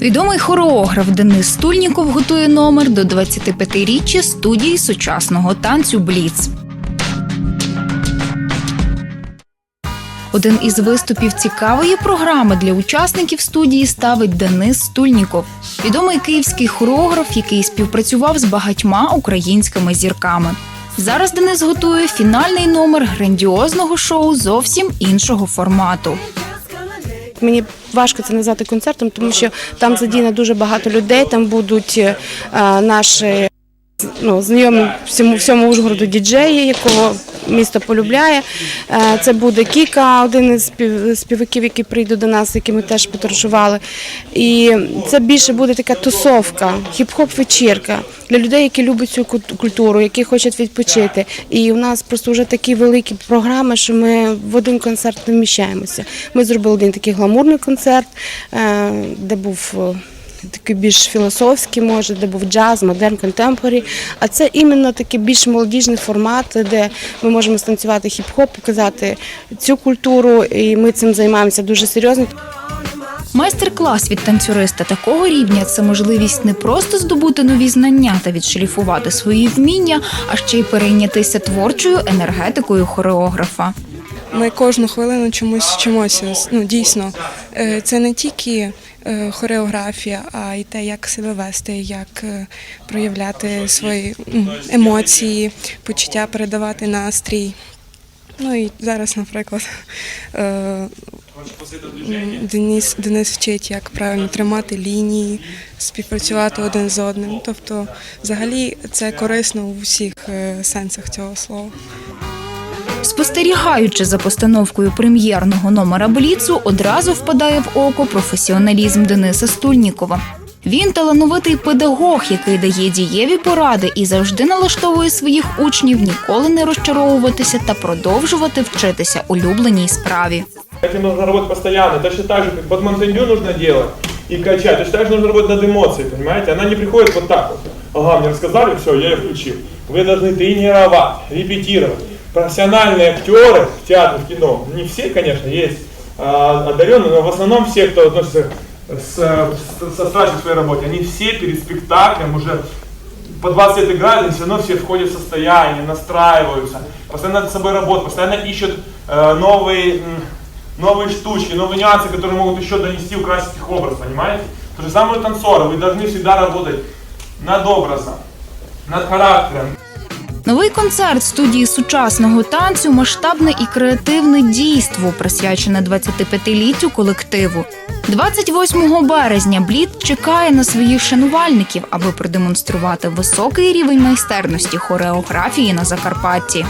Відомий хореограф Денис Стульніков готує номер до 25-річчя студії сучасного танцю Бліц. Один із виступів цікавої програми для учасників студії ставить Денис Стульніков, відомий київський хореограф, який співпрацював з багатьма українськими зірками. Зараз Денис готує фінальний номер грандіозного шоу зовсім іншого формату. Мені важко це назвати концертом, тому що там задіяно дуже багато людей. Там будуть е, наші ну, знайомі всьому всьому Ужгороду діджеї, якого місто полюбляє. Е, це буде Кіка, один із спів- співаків, який прийде до нас, з якими теж подорожували. І це більше буде така тусовка, хіп-хоп вечірка для людей, які люблять цю куль- культуру, які хочуть відпочити. І у нас просто вже такі великі програми, що ми в один концерт не вміщаємося. Ми зробили один такий гламурний концерт, е, де був. Такий більш філософський, може, де був джаз, модерн, контемпорі. А це іменно такий більш молодіжний формат, де ми можемо станцювати хіп-хоп, показати цю культуру, і ми цим займаємося дуже серйозно. Майстер-клас від танцюриста такого рівня це можливість не просто здобути нові знання та відшліфувати свої вміння, а ще й перейнятися творчою енергетикою хореографа. Ми кожну хвилину чомусь вчимося. Ну дійсно, е, це не тільки е, хореографія, а й те, як себе вести, як е, проявляти свої емоції, почуття, передавати настрій. Ну і зараз, наприклад, Денис, Денис вчить, як правильно тримати лінії, співпрацювати один з одним. Тобто, взагалі, це корисно у всіх сенсах цього слова. Спостерігаючи за постановкою прем'єрного номера Бліцу, одразу впадає в око професіоналізм Дениса Стульнікова. Він талановитий педагог, який дає дієві поради і завжди налаштовує своїх учнів ніколи не розчаровуватися та продовжувати вчитися улюбленій справі. Этим нужно работать постоянно. Точно так же, как бадминтонью нужно делать и качать. Точно так же нужно работать над эмоцией, понимаете? Она не приходит вот так вот. Ага, мне рассказали, все, я ее включил. Вы должны тренировать, репетировать. Профессиональные актеры в театре, в кино, не все, конечно, есть а, одаренные, но в основном все, кто относится с, с- со к своей работе, они все перед спектаклем уже по 20 лет играют, и все равно все входят в состояние, настраиваются, постоянно над собой работают, постоянно ищут э, новые, новые штучки, новые нюансы, которые могут еще донести, украсить их образ, понимаете? То же самое у танцора, вы должны всегда работать над образом, над характером, Новий концерт студії сучасного танцю масштабне і креативне дійство, присвячене 25-літтю колективу. 28 березня блід чекає на своїх шанувальників, аби продемонструвати високий рівень майстерності хореографії на Закарпатті.